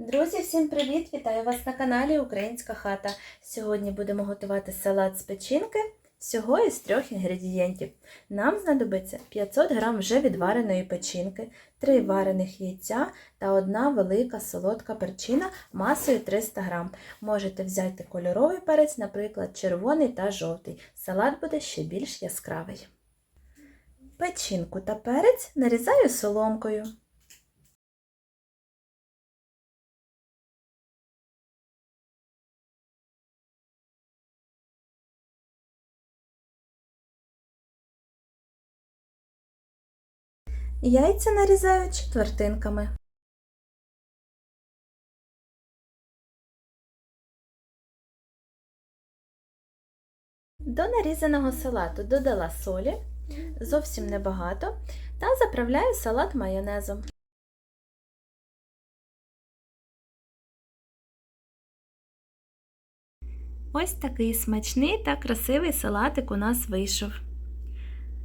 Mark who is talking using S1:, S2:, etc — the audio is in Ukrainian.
S1: Друзі, всім привіт! Вітаю вас на каналі Українська хата. Сьогодні будемо готувати салат з печінки всього із трьох інгредієнтів. Нам знадобиться 500 г вже відвареної печінки, 3 варених яйця та одна велика солодка перчина масою 300 г. Можете взяти кольоровий перець, наприклад, червоний та жовтий. Салат буде ще більш яскравий. Печінку та перець нарізаю соломкою. Яйця нарізаю четвертинками. До нарізаного салату додала солі, зовсім небагато, та заправляю салат майонезом. Ось такий смачний та красивий салатик у нас вийшов.